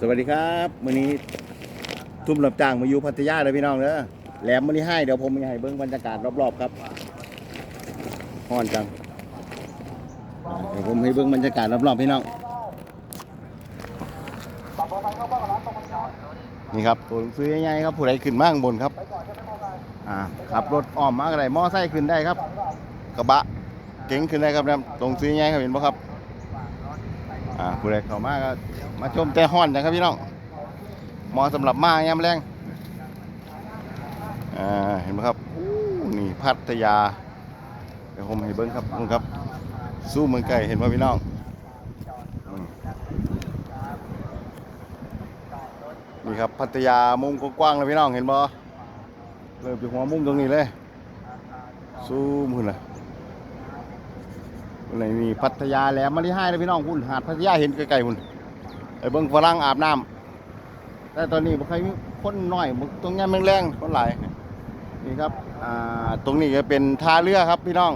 สวัสดีครับมื้อนี้ทุ่มรับจ้างมาอยู่พัทยาเลยพี่น้องเด้อแหลมมื้อนี้ให้เดี๋ยวผมจะให้เบิ่งบรรยากาศรอบๆครับฮ้อนจังเดี๋ยวผมให้เบิ่งบรรยากาศรอบๆพี่น้องนี่ครับตัวหนังสือใหญ่ๆครับผู้ใดขึ้นมาข้างบนครับอ่าขับรถอ้อมมาก็ได้มอไซค์ขึ้นได้ครับ กระบะเก๋งขึ้นได้ครับนะตรงซื้อใหญ่ครับเห็นป่ะครับ อ่าผู้ใดเข้ามาก็มาชมแต่ฮ้อนจังครับพี่น้องเหมาะสำหรับมายามแรงอ่าเห็นไหมครับนี่พัทยาเดี๋ยวผมให้เบิ้งครับนู่นครับ สู้เมืองไก่เห็นป่ะพี่น้องนี่ครับพัทยามุมกว้างๆเลยพี่น้องเห็นบ่เริ่มจากหัวมุมตรงนี้เลยสู้มือนะอะ ไรนี่พัทยาแหลมมาที่ให้เลยพี่น้องคุณหาดพัทยาเห็นไกลๆคุณไอ้เบิ้งฝรั่งอาบน้ำแต่ตอนนี้บ่ใครมีคนน้อยตรงนี้มันแรงคนหลายนี่ครับอ่าตรงนี้ก็เป็นท่าเรือครับพี่น้อง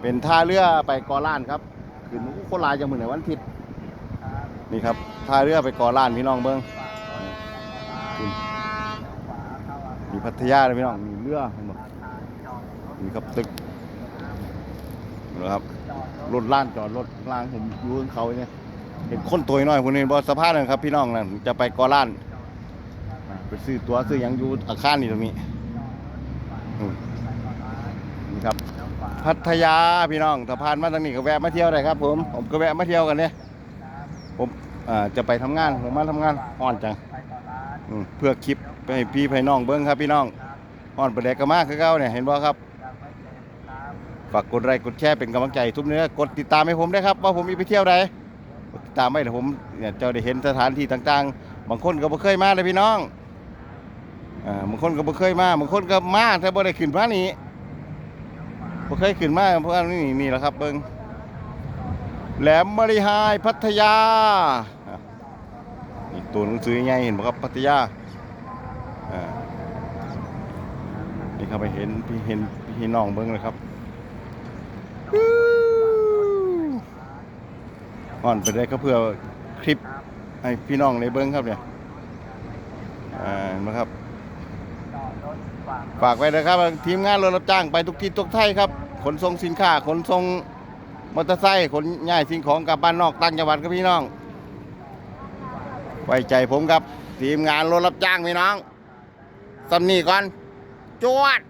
เป็นท่าเรือไปเกอล้านครับขึ้นคนหลายจังมือไหนวันอาทิตย์นี่ครับท่าเรือไปเกอล้านพี่น้องเบิ้งมีพัทยาเลยพี่น้องมีเรือนี่ครับตึก นะครับรถล้านจอดรถล่างผมอยู่ข้างเขาเนี่ยเห็นคนตัวน้อยคนนี้บอสภาพนึงครับ พี่น้องนั่นจะไปกอล้านอ่าไปซื้อตัวซื้อยังอยู่อาคารนี่ตรงนี้นี่ครับ พัทยาพี่น้องถ้าผ่านมาทางนี้ก็แวะมาเที่ยวได้ครับ ผมผมก็แวะมาเที่ยวกันเนี่ยผมจะไปทำงานผมมาทำงานอ่อนจังเพื่อคลิปไปให้พี่ไปน้องเบิ้งครับพี่น้องอ่อนประเด็กก็มากคือเก่าเนี่ยเห็นบ่ครับ ฝากกดไลค์กดแชร์เป็นกำลังใจทุกเนื้อกดติดตามให้ผมด้วยครับ ว่าผมมีไปเที่ยวใดติดตามไว้เดี๋ยวผมเนี่ยเจ้าได้เห็นสถานที่ต่างๆ บางคนก็บ่เคยมาเลยพี่น้องอ่าบางคนก็บ่เคยมาบางคนก็มาแต่บ่ได้ขึ้นมานี่บ่เคยขึ้นมาเพราะว่านี่นี่แหละครับเบิ่งแหลมมริหายพัทยานี่ตัวหนังสือใหญ่เห็นบ่ครับพัทยาอ่านี่ครับไปเห็นพี่เห็นพี่น้องเบิ่งเลยครับ อ่อนไปได้ก็เพื่อคลิปให้พี่น้องในเบิ้งครับเนี่ยอ่านไหมครับ ฝากไว้นะครับ ทีมงานรถรับจ้างไปทุกที่ทุกไทยครับ ขนส่งสินค้า ขนส่งมอเตอร์ไซค์ขนย้ายสิ่งของกลับบ้านนอกต่างจังหวัดครับพี่น้อง ไว้ใจผมครับ ทีมงานรถรับจ้างพี่น้องสำนีก่อน จวด